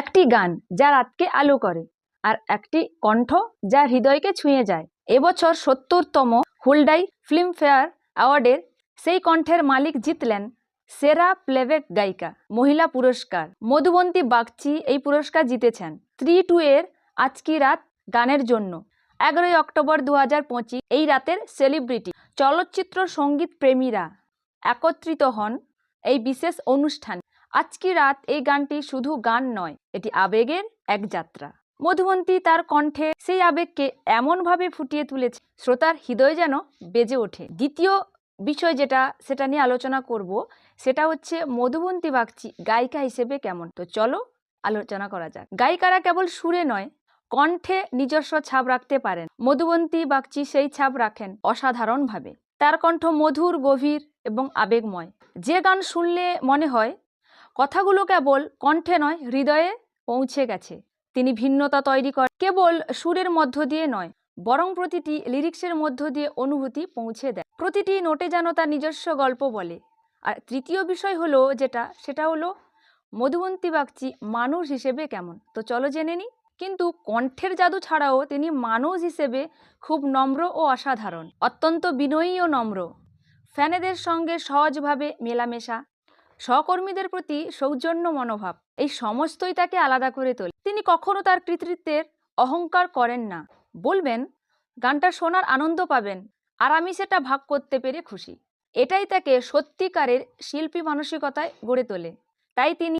একটি গান যা রাতকে আলো করে আর একটি কণ্ঠ যা হৃদয়কে ছুঁয়ে যায়। এবছর সত্তরতম হুলডাই ফিল্মফেয়ার অ্যাওয়ার্ডের সেই কণ্ঠের মালিক জিতলেন সেরা প্লেব্যাক গায়িকা, মহিলা পুরস্কার। মধুবন্তী বাগচি এই পুরস্কার জিতেছেন। থ্রি টু এর আজকি রাত গানের জন্য। এগারোই অক্টোবর দু হাজার পঁচিশ এই রাতের সেলিব্রিটি, চলচ্চিত্র সংগীত প্রেমীরা একত্রিত হন এই বিশেষ অনুষ্ঠান। আজকি রাত এই গানটি শুধু গান নয়, এটি আবেগের এক যাত্রা। মধুবন্তী তার কণ্ঠে সেই আবেগকে এমনভাবে ফুটিয়ে তুলেছে, শ্রোতার হৃদয় যেন বেজে ওঠে। দ্বিতীয় বিষয় যেটা, সেটা নিয়ে আলোচনা করব, সেটা হচ্ছে মধুবন্তী বাগচি গায়িকা হিসেবে কেমন? তো চলো আলোচনা করা যাক। গায়িকারা কেবল সুরে নয়, কণ্ঠে নিজস্ব ছাপ রাখতে পারেন। মধুবন্তী বাগচি সেই ছাপ রাখেন অসাধারণভাবে। তার কণ্ঠ মধুর, গভীর এবং আবেগময়। যে গান শুনলে মনে হয় কথাগুলো কেবল কণ্ঠে নয়, হৃদয়ে পৌঁছে গেছে। তিনি ভিন্নতা তৈরি করেন। কেবল সুরের মধ্য দিয়ে নয়, বরং প্রতিটি লিরিক্সের মধ্য দিয়ে অনুভূতি পৌঁছে দেয়। প্রতিটি নোটে যেন তার নিজস্ব গল্প বলে। আর তৃতীয় বিষয় হলো যেটা, সেটা হলো মধুবন্তী বাগচি মানুষ হিসেবে কেমন? তো চলো জেনে নিই কিন্তু কণ্ঠের জাদু ছাড়াও তিনি মানুষ হিসেবে খুব নম্র ও অসাধারণ, অত্যন্ত বিনয়ী ও নম্র। ফ্যানেদের সঙ্গে সহজভাবে মেলামেশা সহকর্মীদের প্রতি সৌজন্য মনোভাব, এই সমস্তই তাকে আলাদা করে তোলে। তিনি কখনো তার কৃতিত্বের অহংকার করেন না। বলবেন, গানটা শোনার আনন্দ পাবেন আর আমি সেটা ভাগ করতে পেরে খুশি। এটাই তাকে সত্যিকারের শিল্পী মানসিকতায় গড়ে তোলে। তাই তিনি